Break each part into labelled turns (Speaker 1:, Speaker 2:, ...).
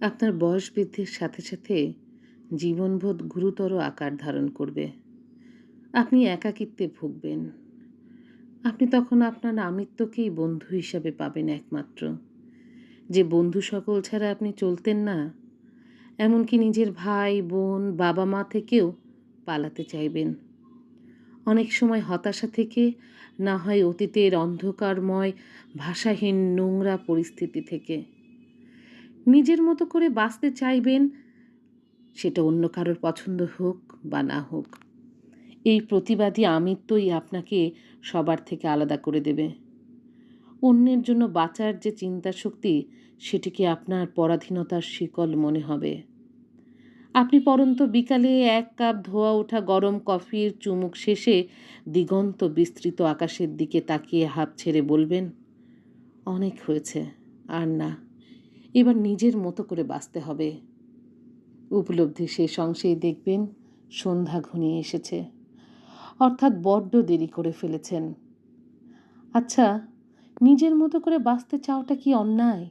Speaker 1: আপনার বয়স বৃদ্ধির সাথে সাথে জীবনবোধ গুরুতর আকার ধারণ করবে। আপনি একাকিত্বে ভুগবেন। আপনি তখন আপনার আমিত্বকেই বন্ধু হিসাবে পাবেন একমাত্র। যে বন্ধু সকল ছাড়া আপনি চলতেন না, এমনকি নিজের ভাই, বোন, বাবা মা থেকেও পালাতে চাইবেন। অনেক সময় হতাশা থেকে না হয় অতীতের অন্ধকারময়, ভাষাহীন নোংরা পরিস্থিতি থেকে। নিজের মতো করে বাঁচতে চাইবেন, সেটা অন্য কারোর পছন্দ হোক বা না হোক। এই প্রতিবাদী আমিত্বই আপনাকে সবার থেকে আলাদা করে দেবে। অন্যের জন্য বাঁচার যে চিন্তা শক্তি, সেটিকে আপনার পরাধীনতার শিকল মনে হবে। আপনি পরন্ত বিকালে এক কাপ ধোয়া ওঠা গরম কফির চুমুক শেষে দিগন্ত বিস্তৃত আকাশের দিকে তাকিয়ে হাঁপ ছেড়ে বলবেন, অনেক হয়েছে, আর না। এবার নিজের মতো করে বাঁচতে হবে। উপলব্ধি শেষ অংশেই দেখবেন সন্ধ্যা ঘনিয়ে এসেছে। অর্থাৎ বড্ড দেরি করে ফেলেছেন। আচ্ছা নিজের মতো করে বাঁচতে চাওটা কি অন্যায়?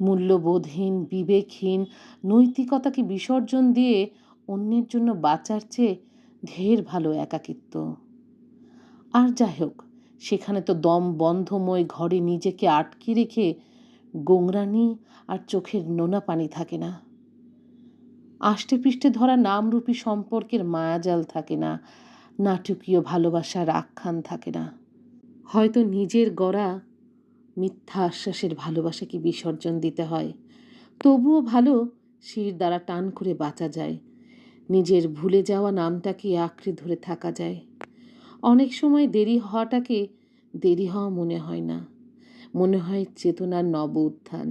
Speaker 1: মূল্যবোধহীন, বিবেকহীন, নৈতিকতাকে বিসর্জন দিয়ে অন্যের জন্য বাঁচার চেয়ে ঢের ভালো একাকিত্ব। আর যাই হোক, সেখানে তো দম বন্ধময় ঘরে নিজেকে আটকে রেখে গোংরানি আর চোখের নোনা পানি থাকে না। আষ্টে পৃষ্ঠে ধরা নামরূপী সম্পর্কের মায়াজাল থাকে না, নাটকীয় ভালোবাসার আখ্যান থাকে না। হয়তো নিজের গড়া মিথ্যা আশ্বাসের ভালোবাসাকে বিসর্জন দিতে হয়, তবুও ভালো শির দ্বারা টান করে বাঁচা যায়, নিজের ভুলে যাওয়া নামটাকে আঁকড়ে ধরে থাকা যায়। অনেক সময় দেরি হওয়াটাকে দেরি হওয়া মনে হয় না। মনে হয় চেতনার নব উত্থান।